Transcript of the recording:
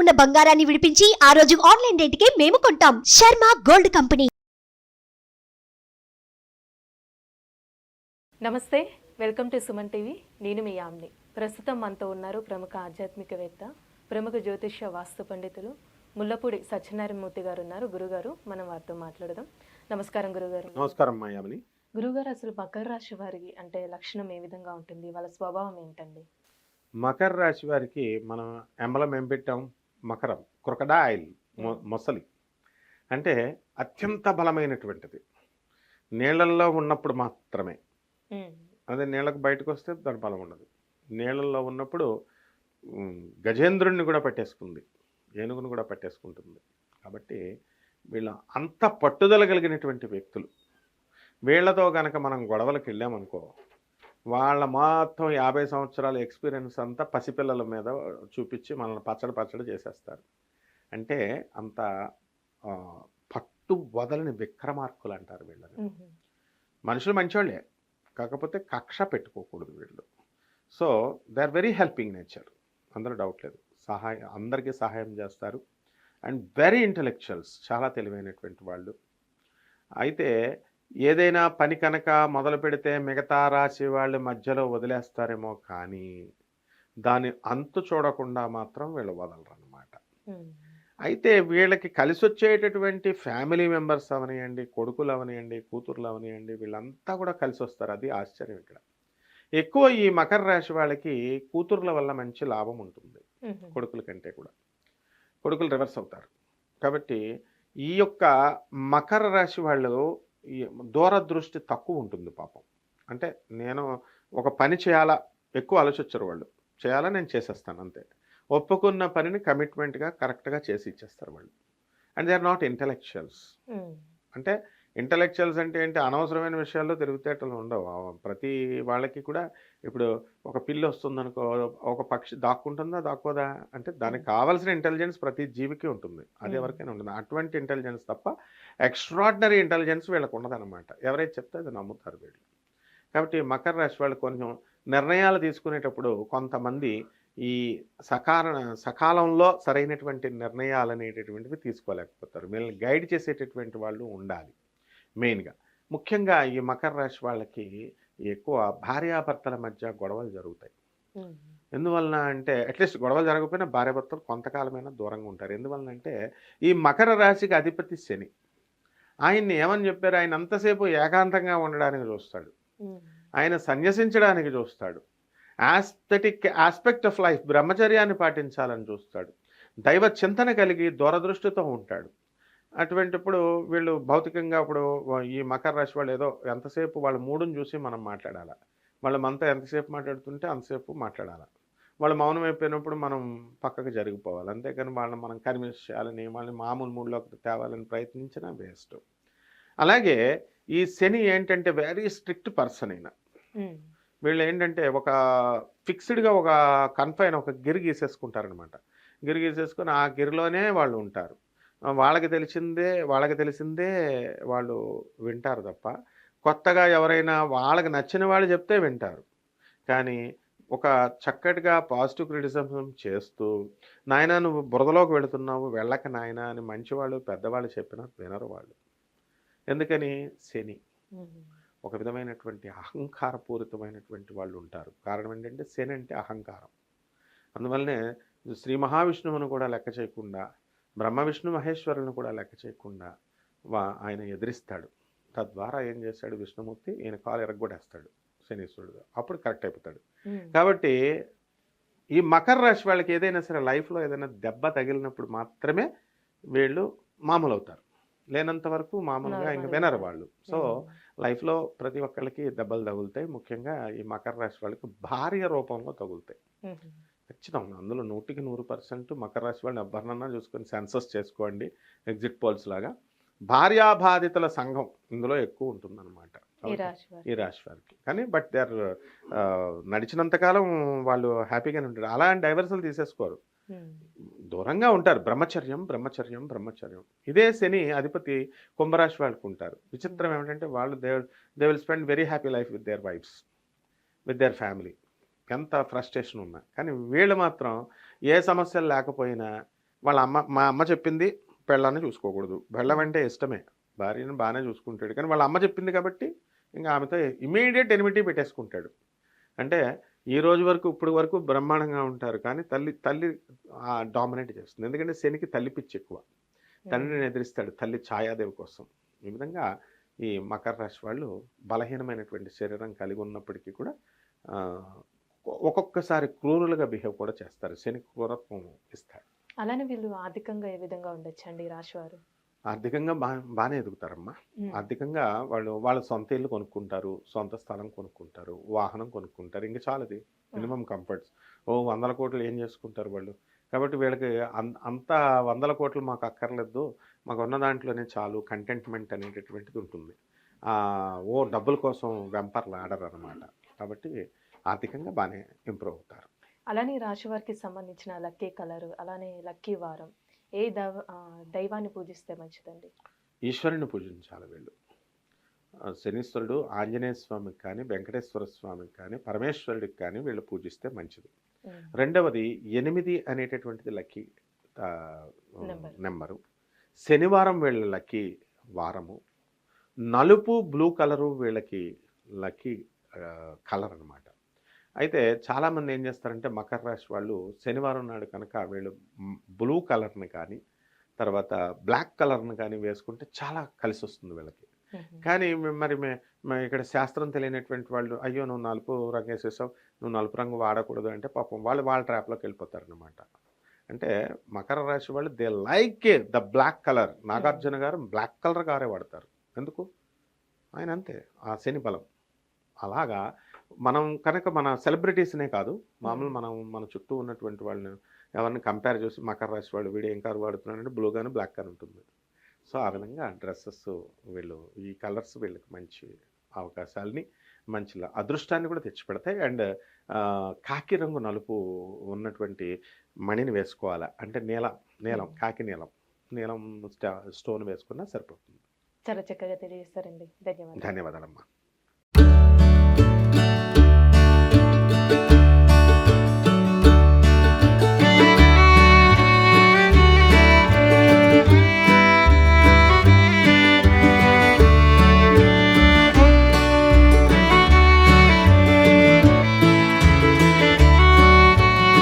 ఉన్న బంగారాన్ని విడిపించి ఆ రోజు ఆన్లైన్ రేటుకే మేము కొంటాం. Sharma gold company. నమస్తే వెల్కమ్ టు సుమన్ టీవీ. నేను మీ యామ్ని. ప్రస్తుతం మనతో ఉన్నారు ప్రముఖ ఆధ్యాత్మికవేత్త ప్రముఖ జ్యోతిష్య వాస్తు పండితులు ముల్లపూడి సత్యనారాయణమూర్తి గారు ఉన్నారు. గురుగారు మనం వారితో మాట్లాడదాం. నమస్కారం గురుగారు. నమస్కారం మాయామని గురుగారు అసలు మకర రాశి వారికి అంటే లక్షణం ఏ విధంగా ఉంటుంది? వాళ్ళ స్వభావం ఏంటండి? మకర రాశి వారికి మనం ఎంబలం ఏం పెట్టాం? మకరం క్రొకడాయిల్ మొ- మొసలి అంటే అత్యంత బలమైనటువంటిది. నీళ్ళల్లో ఉన్నప్పుడు మాత్రమే. అదే నీళ్ళకు బయటకు వస్తే దాని బలం ఉండదు. నీళ్ళల్లో ఉన్నప్పుడు ఉమ్, గజేంద్రుడిని కూడా పట్టేసుకుంది. ఏనుగును కూడా పట్టేసుకుంటుంది. కాబట్టి వీళ్ళ అంత పట్టుదల కలిగినటువంటి వ్యక్తులు. వీళ్ళతో గనక మనం గొడవలకు వెళ్ళామనుకో వాళ్ళ మొత్తం యాభై సంవత్సరాల ఎక్స్పీరియన్స్ అంతా పసిపిల్లల మీద చూపించి మనల్ని పచ్చడి పచ్చడి చేసేస్తారు. అంటే అంత పట్టు వదలని విక్రమార్కులు అంటారు వీళ్ళని. మనుషులు మంచోళ్ళే. కాకపోతే కక్ష పెట్టుకోకూడదు వీళ్ళు. So they are very helping nature. అందరూ డౌట్ లేదు. సహాయం అందరికీ సహాయం చేస్తారు. అండ్ వెరీ ఇంటలెక్చువల్స్ చాలా తెలివైనటువంటి వాళ్ళు. అయితే ఏదైనా పని కనుక మొదలు పెడితే మిగతా రాశి వాళ్ళు మధ్యలో వదిలేస్తారేమో కానీ దాని అంతు చూడకుండా మాత్రం వీళ్ళు వదలరు అనమాట ఉమ్, అయితే వీళ్ళకి కలిసి వచ్చేటటువంటి ఫ్యామిలీ మెంబర్స్ అవనియండి కొడుకులు అవనియండి కూతుర్లు అవనియండి వీళ్ళంతా కూడా కలిసి వస్తారు అది ఆశ్చర్యం ఇక్కడ. ఎక్కువ ఈ మకర రాశి వాళ్ళకి కూతుర్ల వల్ల మంచి లాభం ఉంటుంది. కొడుకుల కంటే కూడా. కొడుకులు రివర్స్ అవుతారు. కాబట్టి ఈ యొక్క మకర రాశి వాళ్ళు దూరదృష్టి తక్కువ ఉంటుంది పాపం. అంటే నేను ఒక పని చేయాలా? ఎక్కువ ఆలోచించరు వాళ్ళు. చేయాలా? నేను చేసేస్తాను అంతే. ఒప్పుకున్న పనిని కమిట్మెంట్గా కరెక్ట్గా చేసి ఇచ్చేస్తారు వాళ్ళు. And they are not intellectuals అంటే ఇంటలెక్చువల్స్ అంటే ఏంటి? అనవసరమైన విషయాల్లో తిరుగుతేటలు ఉండవు. ప్రతి వాళ్ళకి కూడా ఇప్పుడు ఒక పిల్లి వస్తుందనుకో ఒక పక్షి దాక్కుంటుందా దాక్కోదా? అంటే దానికి కావాల్సిన ఇంటెలిజెన్స్ ప్రతి జీవికి ఉంటుంది. అది. ఎవరికైనా ఉంటుంది. అటువంటి ఇంటెలిజెన్స్ తప్ప ఎక్స్ట్రాడినరీ ఇంటెలిజెన్స్ వీళ్ళకు ఉండదన్నమాట. ఎవరైతే చెప్తే అది నమ్ముతారు వీళ్ళు. కాబట్టి మకర రాశి వాళ్ళు కొంచెం నిర్ణయాలు తీసుకునేటప్పుడు కొంతమంది ఈ సకాల సకాలంలో సరైనటువంటి నిర్ణయాలు అనేటటువంటివి తీసుకోలేకపోతారు. వీళ్ళని గైడ్ చేసేటటువంటి వాళ్ళు ఉండాలి. మెయిన్గా. ముఖ్యంగా ఈ మకర రాశి వాళ్ళకి ఎక్కువ భార్యాభర్తల మధ్య గొడవలు జరుగుతాయి. ఎందువలన అంటే అట్లీస్ట్ గొడవలు జరగకపోయినా భార్యాభర్తలు కొంతకాలమైనా దూరంగా ఉంటారు. ఎందువలన అంటే ఈ మకర రాశికి అధిపతి శని. ఆయన్ని ఏమని చెప్పారు? ఆయన అంతసేపు ఏకాంతంగా ఉండడానికి చూస్తాడు. ఆయన సన్యసించడానికి చూస్తాడు. ఆస్థెటిక్ ఆస్పెక్ట్ ఆఫ్ లైఫ్ బ్రహ్మచర్యాన్ని పాటించాలని చూస్తాడు. దైవ చింతన కలిగి దూరదృష్టితో ఉంటాడు. అటువంటిప్పుడు వీళ్ళు భౌతికంగా ఇప్పుడు ఈ మకర రాశి వాళ్ళు ఏదో ఎంతసేపు వాళ్ళ మూడుని చూసి మనం మాట్లాడాలి. వాళ్ళు మనతో ఎంతసేపు మాట్లాడుతుంటే అంతసేపు మాట్లాడాలి. వాళ్ళు మౌనం అయిపోయినప్పుడు మనం పక్కకు జరిగిపోవాలి. అంతేకాని వాళ్ళని మనం కన్విన్స్ చేయాలని వాళ్ళని మామూలు మూడ్లోకి తేవాలని ప్రయత్నించినా వేస్ట్. అలాగే ఈ శని ఏంటంటే వెరీ స్ట్రిక్ట్ పర్సన్ అయిన వీళ్ళు ఏంటంటే ఒక ఫిక్స్డ్గా ఒక కన్ఫైన్ ఒక గిరి గీసేసుకుంటారనమాట గిరి గీసేసుకొని ఆ గిరిలోనే వాళ్ళు ఉంటారు. వాళ్ళకి తెలిసిందే వాళ్ళకి తెలిసిందే వాళ్ళు వింటారు తప్ప కొత్తగా ఎవరైనా వాళ్ళకి నచ్చిన వాళ్ళు చెప్తే వింటారు. కానీ ఒక చక్కటిగా పాజిటివ్ క్రిటిసిజం చేస్తూ నాయన నువ్వు బురదలోకి వెళుతున్నావు వెళ్ళక నాయన అని మంచివాళ్ళు పెద్దవాళ్ళు చెప్పినా వినరు వాళ్ళు. ఎందుకని? శని. ఒక విధమైనటువంటి అహంకారపూరితమైనటువంటి వాళ్ళు ఉంటారు. కారణం ఏంటంటే శని అంటే అహంకారం. అందువల్లనే శ్రీ మహావిష్ణువును కూడా లెక్క చేయకుండా బ్రహ్మ విష్ణు మహేశ్వరులను కూడా లెక్క చేయకుండా వా ఆయన ఎదిరిస్తాడు. తద్వారా ఏం చేస్తాడు విష్ణుమూర్తి? ఈయన కాలు ఎరగొడేస్తాడు శనీశ్వరుడు. అప్పుడు కరెక్ట్ అయిపోతాడు. కాబట్టి ఈ మకర రాశి వాళ్ళకి ఏదైనా సరే లైఫ్లో ఏదైనా దెబ్బ తగిలినప్పుడు మాత్రమే వీళ్ళు మామూలు అవుతారు లేనంత వరకు మామూలుగా ఇంకా వినరు వాళ్ళు. సో లైఫ్లో ప్రతి ఒక్కరికి దెబ్బలు తగులుతాయి. ముఖ్యంగా ఈ మకర రాశి వాళ్ళకి భార్య రూపంలో తగులుతాయి. ఖచ్చితంగా. అందులో నూటికి నూరు పర్సెంట్ మకర రాశి వాళ్ళని ఎవరినన్నా చూసుకొని సెన్సస్ చేసుకోండి ఎగ్జిట్ పోల్స్ లాగా. భార్యాబాధితుల సంఘం ఇందులో ఎక్కువ ఉంటుందన్నమాట. ఈ రాశి వారు ఈ రాశి వారికి. కానీ బట్ దే ఆర్ నడిచినంతకాలం వాళ్ళు హ్యాపీగానే ఉంటారు. అలా అని డైవర్సల్ తీసేసుకోరు. దూరంగా ఉంటారు. బ్రహ్మచర్యం బ్రహ్మచర్యం బ్రహ్మచర్యం. ఇదే శని అధిపతి కుంభరాశి వాళ్ళకు ఉంటారు. విచిత్రం ఏమిటంటే వాళ్ళు they they will spend very happy life with their wives with their family. ఎంత ఫ్రస్ట్రేషన్ ఉన్నా. కానీ వీళ్ళు మాత్రం ఏ సమస్యలు లేకపోయినా వాళ్ళ అమ్మ మా అమ్మ చెప్పింది పెళ్ళాన్ని చూసుకోకూడదు. పెళ్ళం అంటే ఇష్టమే. భార్యను బాగానే చూసుకుంటాడు. కానీ వాళ్ళ అమ్మ చెప్పింది కాబట్టి ఇంకా ఆమెతో ఇమీడియట్ ఎనిమిటీ పెట్టేసుకుంటాడు. అంటే ఈ రోజు వరకు ఇప్పుడు వరకు బ్రహ్మాండంగా ఉంటారు కానీ తల్లి తల్లి డామినేట్ చేస్తుంది. ఎందుకంటే శనికి తల్లి పిచ్చి ఎక్కువ. తండ్రిని ఎదిరిస్తాడు తల్లి ఛాయాదేవి కోసం. ఈ విధంగా ఈ మకర రాశి వాళ్ళు బలహీనమైనటువంటి శరీరం కలిగి ఉన్నప్పటికీ కూడా ఒక్కొక్కసారి క్రూరులుగా బిహేవ్ కూడా చేస్తారు. శని క్రూరత్వం ఇస్తాడు. అలానే వీళ్ళు ఆర్థికంగా ఏ విధంగా ఉండొచ్చండి ఈ రాశి వారు? ఆర్థికంగా బా బాగానే ఎదుగుతారమ్మా. ఆర్థికంగా వాళ్ళు వాళ్ళ సొంత ఇల్లు కొనుక్కుంటారు సొంత స్థలం కొనుక్కుంటారు వాహనం కొనుక్కుంటారు ఇంకా చాలది. Minimum comforts. ఓ వందల కోట్లు ఏం చేసుకుంటారు వాళ్ళు? కాబట్టి వీళ్ళకి అంత వందల కోట్లు మాకు అక్కర్లేదు. మాకు ఉన్న దాంట్లోనే చాలు. కంటెంట్మెంట్ అనేటటువంటిది ఉంటుంది. ఓ డబ్బుల కోసం వెంపర్లు ఆడరు అనమాట కాబట్టి ఆర్థికంగా బాగానే ఇంప్రూవ్ అవుతారు. అలానే రాశి వారికి సంబంధించిన లక్కీ కలర్ అలానే లక్కీ వారం ఏ దైవ దైవాన్ని పూజిస్తే మంచిదండి? ఈశ్వరుని పూజించాలి వీళ్ళు. శనీశ్వరుడు ఆంజనేయ స్వామికి కానీ వెంకటేశ్వర స్వామికి కానీ పరమేశ్వరుడికి కానీ వీళ్ళు పూజిస్తే మంచిది. రెండవది ఎనిమిది అనేటటువంటిది లక్కీ నెంబర్. శనివారం వీళ్ళ లక్కీ వారము. నలుపు బ్లూ కలరు వీళ్ళకి లక్కీ కలర్ అన్నమాట అయితే చాలామంది ఏం చేస్తారంటే మకర రాశి వాళ్ళు శనివారం నాడు కనుక వీళ్ళు బ్లూ కలర్ని కానీ తర్వాత బ్లాక్ కలర్ని కానీ వేసుకుంటే చాలా కలిసి వస్తుంది వీళ్ళకి. కానీ మరి ఇక్కడ శాస్త్రం తెలియనటువంటి వాళ్ళు అయ్యో నువ్వు నలుపు రంగు వేసేసావు నువ్వు నలుపు రంగు వాడకూడదు అంటే పాపం వాళ్ళు వాళ్ళ ట్రాప్లోకి వెళ్ళిపోతారనమాట అంటే మకర రాశి వాళ్ళు they like the black colour Nagarjuna garu black colour గారే వాడతారు. ఎందుకు? ఆయన అంతే ఆ శని బలం. అలాగా మనం కనుక మన సెలబ్రిటీస్నే కాదు మామూలు మనం మన చుట్టూ ఉన్నటువంటి వాళ్ళని ఎవరిని కంపేర్ చేసి మకర రాశి వాళ్ళు వీడు ఏం కారు వాడుతున్నాడంటే బ్లూ కానీ బ్లాక్ కానీ ఉంటుంది. సో ఆ విధంగా డ్రెస్సెస్ వీళ్ళు ఈ కలర్స్ వీళ్ళకి మంచి అవకాశాలని మంచి అదృష్టాన్ని కూడా తెచ్చిపెడతాయి. అండ్ కాకి రంగు నలుపు ఉన్నటువంటి మణిని వేసుకోవాలి? అంటే నీలం నీలం కాకి నీలం నీలం స్టా- స్టోన్ వేసుకున్నా సరిపోతుంది. చాలా చక్కగా తెలియజేస్తారండి. ధన్యవాదాలు. ధన్యవాదాలమ్మా.